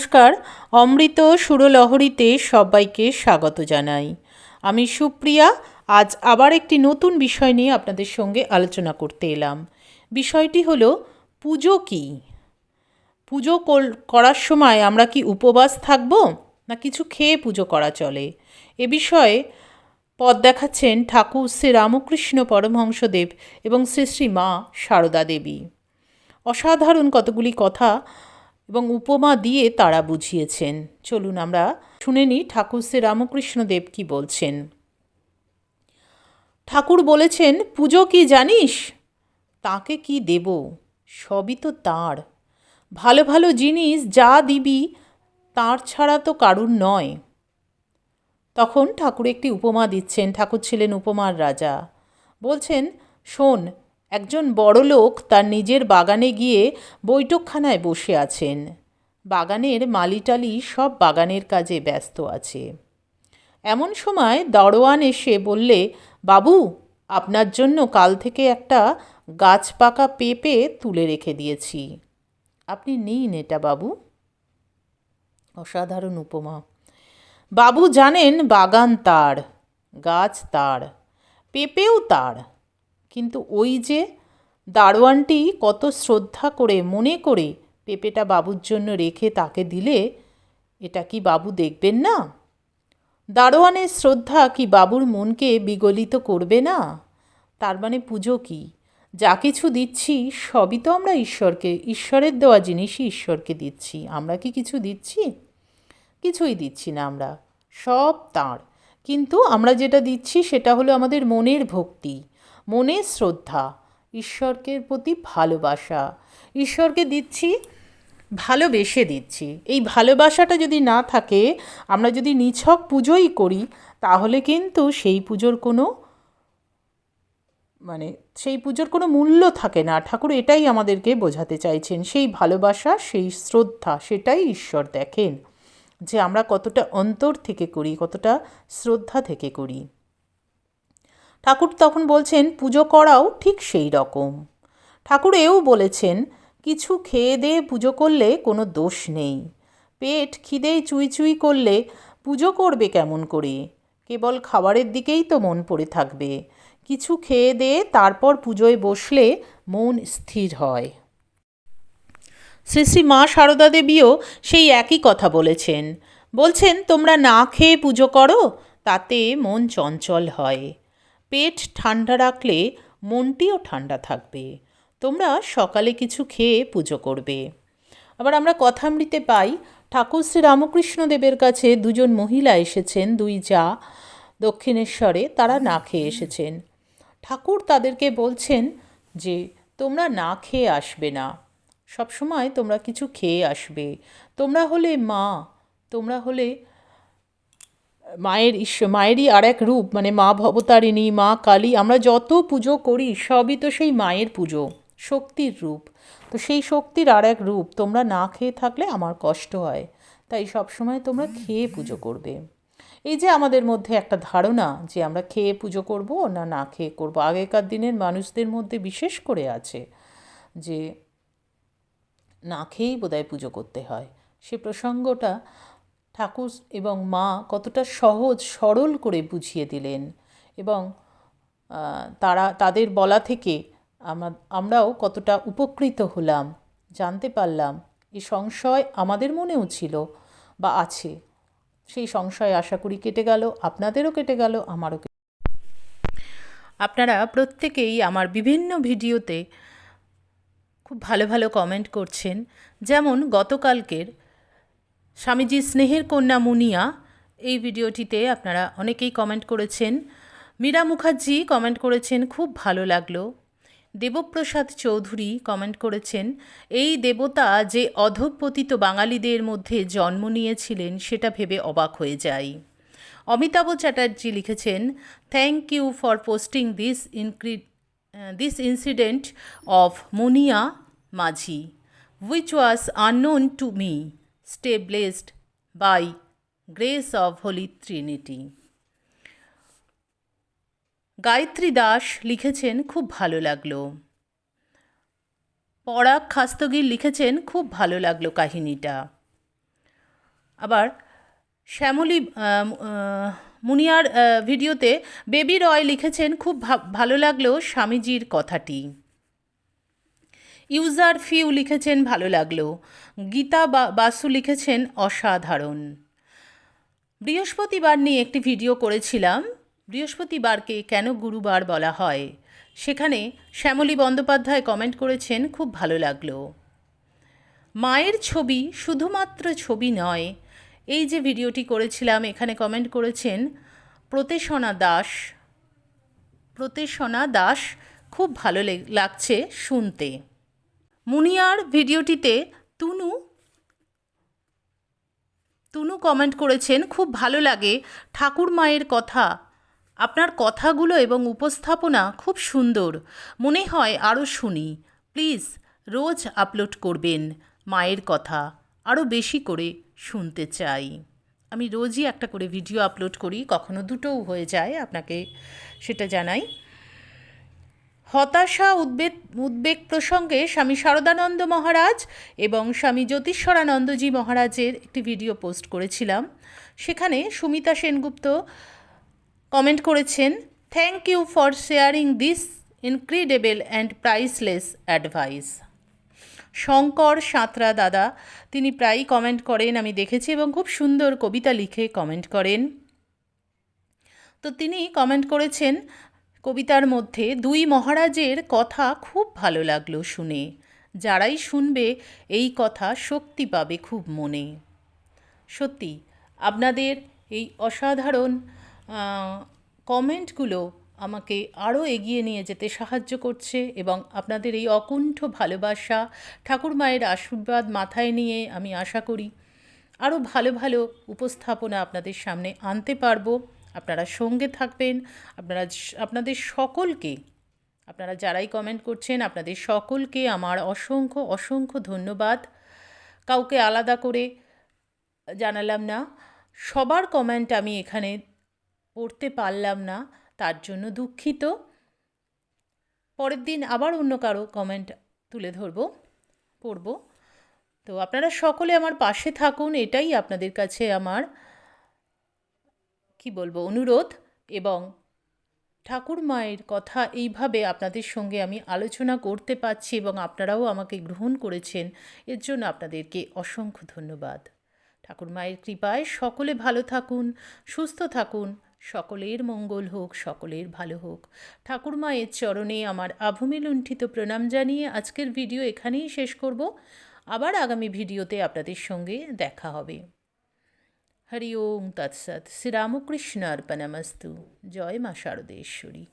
নমস্কার। অমৃত সুরলহরীতে সবাইকে স্বাগত জানাই। আমি সুপ্রিয়া, আজ আবার একটি নতুন বিষয় নিয়ে আপনাদের সঙ্গে আলোচনা করতে এলাম। বিষয়টি হলো, পুজো কী? পুজো করার সময় আমরা কি উপবাস থাকব, না কিছু খেয়ে পুজো করা চলে? এ বিষয়ে পথ দেখাচ্ছেন ঠাকুর শ্রী রামকৃষ্ণ পরমহংসদেব এবং শ্রী শ্রী মা সারদা দেবী। অসাধারণ কতগুলি কথা এবং উপমা দিয়ে তারা বুঝিয়েছেন। চলুন আমরা শুনে নিই ঠাকুর শ্রী রামকৃষ্ণ দেব কি বলছেন। ঠাকুর বলেছেন, পুজো কি জানিস? তাকে কি দেব? সবই তো তাঁর। ভালো ভালো জিনিস যা দিবি, তাঁর ছাড়া তো কারুর নয়। তখন ঠাকুর একটি উপমা দিচ্ছেন। ঠাকুর ছিলেন উপমার রাজা। বলছেন, শোন একজন বড় লোক তার নিজের বাগানে গিয়ে বৈঠকখানায় বসে আছেন। বাগানের মালিটালি সব বাগানের কাজে ব্যস্ত আছে। এমন সময় দারোয়ান এসে বললে, বাবু, আপনার জন্য কাল থেকে একটা গাছ পাকা পেঁপে তুলে রেখে দিয়েছি। আপনি নিন এটা, বাবু। অসাধারণ উপমা। বাবু জানেন বাগান তার, গাছ তার, পেঁপেও তার। কিন্তু ওই যে দারোয়ানটি কত শ্রদ্ধা করে, মনে করে পেঁপেটা বাবুর জন্য রেখে তাকে দিলে, এটা কি বাবু দেখবেন না? দারোয়ানের শ্রদ্ধা কি বাবুর মনকে বিগলিত করবে না? তার মানে পুজো কি? যা কিছু দিচ্ছি, সবই তো আমরা ঈশ্বরকে, ঈশ্বরের দেওয়া জিনিসই ঈশ্বরকে দিচ্ছি। আমরা কি কিছু দিচ্ছি? কিছুই দিচ্ছি না আমরা। সব তাঁর। কিন্তু আমরা যেটা দিচ্ছি, সেটা হলো আমাদের মনের ভক্তি। মনের শ্রদ্ধা, ঈশ্বরকে প্রতি ভালোবাসা। ঈশ্বরকে দিচ্ছি, ভালোবেসে দিচ্ছি। এই ভালোবাসাটা যদি না থাকে, আমরা যদি নিছক পুজোই করি, তাহলে কিন্তু সেই পুজোর কোনো মানে সেই পুজোর কোনো মূল্য থাকে না। ঠাকুর এটাই আমাদেরকে বোঝাতে চাইছেন, সেই ভালোবাসা, সেই শ্রদ্ধা, সেটাই ঈশ্বর দেখেন যে আমরা কতটা অন্তর থেকে করি, কতটা শ্রদ্ধা থেকে করি। ঠাকুর তখন বলছেন, পুজো করাও ঠিক সেই রকম। ঠাকুর এও বলেছেন, কিছু খেয়ে দিয়ে পুজো করলে কোনো দোষ নেই। পেট খিদেই চুই চুই করলে পুজো করবে কেমন করে? কেবল খাবারের দিকেই তো মন পড়ে থাকবে। কিছু খেয়ে দিয়ে তারপর পুজোয় বসলে মন স্থির হয়। শ্রী শ্রী মা সারদা দেবীও সেই একই কথা বলেছেন। বলছেন, তোমরা না খেয়ে পুজো করো, তাতে মন চঞ্চল হয়। পেট ঠান্ডা রাখলে মনটিও ঠান্ডা থাকবে। তোমরা সকালে কিছু খেয়ে পুজো করবে। আবার আমরা কথামৃতে পাই, ঠাকুর শ্রী রামকৃষ্ণ দেবের কাছে দুজন মহিলা এসেছেন, দুই যা দক্ষিণেশ্বরে, তারা না খেয়ে এসেছেন। ঠাকুর তাদেরকে বলছেন যে, তোমরা না খেয়ে আসবে না। সবসময় তোমরা কিছু খেয়ে আসবে। তোমরা হলে মা, তোমরা হলে মায়ের ঈশ্বর মায়েরই আর এক রূপ মানে মা ভবতারিণী, মা কালী, আমরা যত পুজো করি, সবই তো সেই মায়ের পুজো, শক্তির রূপ। তো সেই শক্তির আর এক রূপ, তোমরা না খেয়ে থাকলে আমার কষ্ট হয়, তাই সবসময় তোমরা খেয়ে পুজো করবে। এই যে আমাদের মধ্যে একটা ধারণা যে আমরা খেয়ে পুজো করব না না খেয়ে করব, আগেকার দিনের মানুষদের মধ্যে বিশেষ করে আছে যে না খেয়েই বোধহয় পুজো করতে হয়। সে প্রসঙ্গটা ঠাকুর এবং মা কতটা সহজ, সরল করে বুঝিয়ে দিলেন এবং তারা, তাদের বলা থেকে আমা- আমরাও কতটা উপকৃত হলাম, জানতে পারলাম। এই সংশয় আমাদের মনেও ছিল বা আছে। সেই সংশয় আশা করি কেটে গেল, আপনাদেরও কেটে গেল, আমারও কেটে আপনারা প্রত্যেকেই আমার বিভিন্ন ভিডিওতে খুব ভালো ভালো কমেন্ট করছেন। যেমন গতকালকের স্বামীজি স্নেহের কন্যা মুনিয়া, এই ভিডিওটিতে আপনারা অনেকেই কমেন্ট করেছেন। মীরা মুখার্জি কমেন্ট করেছেন, খুব ভালো লাগল। দেবপ্রসাদ চৌধুরী কমেন্ট করেছেন, এই দেবতা যে অধঃপতিত বাঙালিদের মধ্যে জন্ম নিয়েছিলেন, সেটা ভেবে অবাক হয়ে যাই। অমিতাভ চ্যাটার্জি লিখেছেন thank you for posting this ইনক্রি this incident of Muniya Majhi, which was unknown to me. Stay blessed by grace of Holy Trinity. Gayatri Das লিখেছেন, খুব ভালো লাগল। পরাগ খাস্তগির লিখেছেন, খুব ভালো লাগল কাহিনীটা। আবার শ্যামলী মুনিয়ার ভিডিওতে বেবি রয় লিখেছেন, খুব ভালো লাগল স্বামীজির কথাটি। ইউজার ফিউ লিখেছেন, ভালো লাগল। গীতা বাসু লিখেছেন, অসাধারণ। বৃহস্পতিবার নিয়ে একটি ভিডিও করেছিলাম। বৃহস্পতিবারকে কেন গুরুবার বলা হয়? সেখানে শ্যামলী বন্দ্যোপাধ্যায় কমেন্ট করেছেন, খুব ভালো লাগল। মায়ের ছবি শুধুমাত্র ছবি নয়, এই যে ভিডিওটি করেছিলাম, এখানে কমেন্ট করেছেন, প্রতেশনা দাস প্রতেশনা দাস, খুব ভালো লেগ- লাগছে শুনতে। মুনিয়ার ভিডিওটিতে তুনু তুনু কমেন্ট করেছেন, খুব ভালো লাগে ঠাকুর মায়ের কথা। আপনার কথাগুলো এবং উপস্থাপনা খুব সুন্দর। মনে হয় আরও শুনি। প্লিজ, রোজ আপলোড করবেন মায়ের কথা। আরও বেশি করে শুনতে চাই। আমি রোজই একটা করে ভিডিও আপলোড করি, কখনো দুটোও হয়ে যায়, আপনাকে সেটা জানাই। হতাশা, উদ্বেগ উদ্বেগ প্রসঙ্গে স্বামী শারদানন্দ মহারাজ এবং স্বামী জ্যোতিষ্বরানন্দজি মহারাজের একটি ভিডিও পোস্ট করেছিলাম। সেখানে সুমিতা সেনগুপ্ত কমেন্ট করেছেন thank you for sharing this incredible and priceless advice Shankar Santra দাদা, তিনি প্রায়ই কমেন্ট করেন, আমি দেখেছি এবং খুব সুন্দর কবিতা লিখে কমেন্ট করেন। তো তিনি কমেন্ট করেছেন কবিতার মধ্যে দুই মহারাজের কথা খুব ভালো লাগল শুনে। যারাই শুনবে, এই কথা শক্তি পাবে খুব মনে। সত্যি, আপনাদের এই অসাধারণ কমেন্টগুলো আমাকে আরও এগিয়ে নিয়ে যেতে সাহায্য করছে এবং আপনাদের এই অকুণ্ঠ ভালোবাসা ঠাকুর মায়ের আশীর্বাদ মাথায় নিয়ে আমি আশা করি আরও ভালো ভালো উপস্থাপনা আপনাদের সামনে আনতে পারব। আপনারা সঙ্গে থাকবেন, আপনারা আপনাদের সকলকে, আপনারা যারাই কমেন্ট করছেন, আপনাদের সকলকে আমার অসংখ্য অসংখ্য ধন্যবাদ। কাউকে আলাদা করে জানালাম না, সবার কমেন্ট আমি এখানে পড়তে পারলাম না, তার জন্য দুঃখিত। পরের দিন আবার অন্য কারও কমেন্ট তুলে ধরবো, পড়ব। তো আপনারা সকলে আমার পাশে থাকুন, এটাই আপনাদের কাছে আমার কি বলব, অনুরোধ এবং ঠাকুর মায়ের কথা এইভাবে আপনাদের সঙ্গে আমি আলোচনা করতে পারছি এবং আপনারাও আমাকে গ্রহণ করেছেন, এর জন্য আপনাদেরকে অসংখ্য ধন্যবাদ। ঠাকুর মায়ের কৃপায় সকলে ভালো থাকুন, সুস্থ থাকুন, সকলের মঙ্গল হোক, সকলের ভালো হোক। ঠাকুর মায়ের চরণে আমার আভূমি লুণ্ঠিত প্রণাম জানিয়ে আজকের ভিডিও এখানেই শেষ করব। আবার আগামী ভিডিওতে আপনাদের সঙ্গে দেখা হবে। হরি ওম তৎসৎ শ্রীরামকৃষ্ণ অর্পণমস্তু জয় মা শারদেশ্বরী